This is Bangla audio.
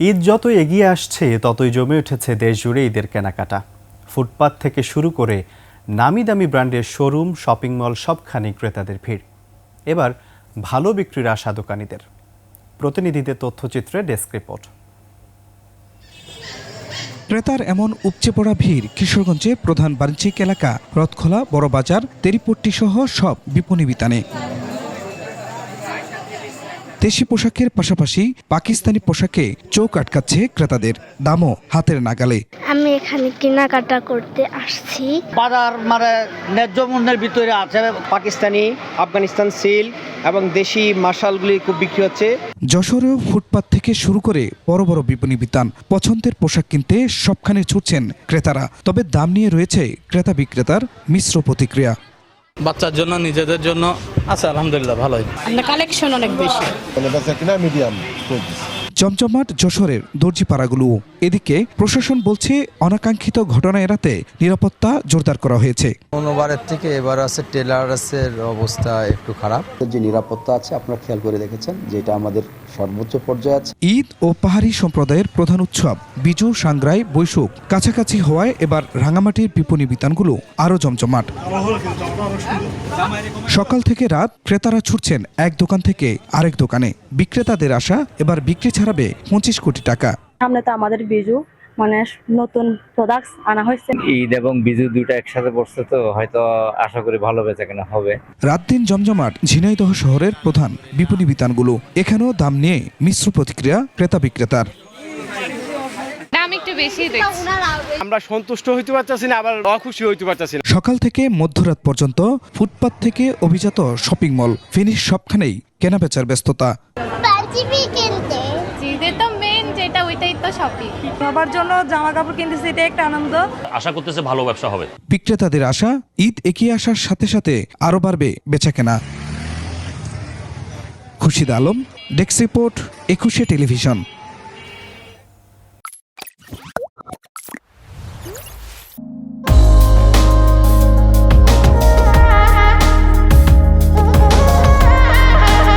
ঈদ যত এগিয়ে আসছে, ততই জমে উঠেছে দেশ জুড়ে ঈদের কেনাকাটা। ফুটপাত থেকে শুরু করে নামি দামি ব্র্যান্ডের শোরুম, শপিং মল সবখানে ক্রেতাদের ভিড়। এবার ভালো বিক্রির আশা দোকানিদের। প্রতিনিধিদের তথ্যচিত্রে ডেস্ক রিপোর্ট। ক্রেতার এমন উপচে পড়া ভিড় কিশোরগঞ্জে প্রধান বাণিজ্যিক এলাকা, রথখোলা, বড়বাজার তেরিপট্টি সহ সব বিপণী বিতানে। দেশি পোশাকের পাশাপাশি পাকিস্তানি পোশাকে চোখ আটকাচ্ছে ক্রেতাদের দামও হাতের নাগালে। আমি এখানে কেনাকাটা করতে আসছি। বাজার মানে ন্যায্য মূল্যের ভিতরে আছে পাকিস্তানি আফগানিস্তান সিল্ক এবং দেশি মার্শালগুলি খুব বিক্রি হচ্ছে। যশোরেও ফুটপাত থেকে শুরু করে বড় বড় বিপণী বিতান পছন্দের পোশাক কিনতে সবখানে ছুটছেন ক্রেতারা। তবে দাম নিয়ে রয়েছে ক্রেতা বিক্রেতার মিশ্র প্রতিক্রিয়া। বাচ্চার জন্য নিজেদের জন্য। আছে আলহামদুলিল্লাহ ভালোই। কালেকশন অনেক বেশি। কিনা মিডিয়াম জমজমাট যশোরের দর্জিপাড়াগুলো। এদিকে প্রশাসন বলছে অনাকাঙ্ক্ষিত ঘটনা এড়াতে নিরাপত্তা জোরদার করা হয়েছে। অন্যবারের থেকে এবার আছে টেলার্সের অবস্থা একটু খারাপ। যে নিরাপত্তা আছে আপনারা খেয়াল করে দেখেছেন যে এটা আমাদের সর্বোচ্চ পর্যায়ে আছে। ঈদ ও পাহাড়ি সম্প্রদায়ের প্রধান উৎসব বিজু সাংগ্রাই বৈশুক কাছাকাছি হওয়ায় এবার রাঙামাটির বিপণী বিতানগুলো আরও জমজমাট সকাল থেকে রাত ক্রেতারা ছুটছেন এক দোকান থেকে আরেক দোকানে। বিক্রেতাদের আশা এবার বিক্রি ছাড়াবে পঁচিশ কোটি টাকা। সামনে তো আমাদের বিজু মানে নতুন প্রোডাক্টস আনা হয়েছে। ঈদ এবং বিজু দুটো একসাথে বসছে তো হয়তো আশা করি ভালো বেচা কেনা হবে। রাত দিন জমজমাট ঝিনাইদহ শহরের প্রধান বিপণী বিতানগুলো। এখানেও দাম নিয়ে মিশ্র প্রতিক্রিয়া ক্রেতা বিক্রেতার। বেশি দেখছি। আমরা সন্তুষ্ট হইতে পারতেছি না আবার অখুশি হইতে পারতেছি না। সকাল থেকে মধ্যরাত পর্যন্ত ফুটপাত থেকে অভিজাত শপিং মল ফিনিশ সবখানেই কেনাবেচার ব্যস্ততা। পাঞ্চিবি কিনতে। ঈদের তো যেটা ওইটাই তো শপিং সবার জন্য জামা কাপড় কিনতেছি এটা একটা আনন্দ। আশা করতেছে ভালো ব্যবসা হবে। বিক্রেতাদের আশা ঈদ এগিয়ে আসার সাথে সাথে আরও বাড়বে বেচাকেনা। খুশিদ আলম ডেস্ক রিপোর্ট একুশে টেলিভিশন।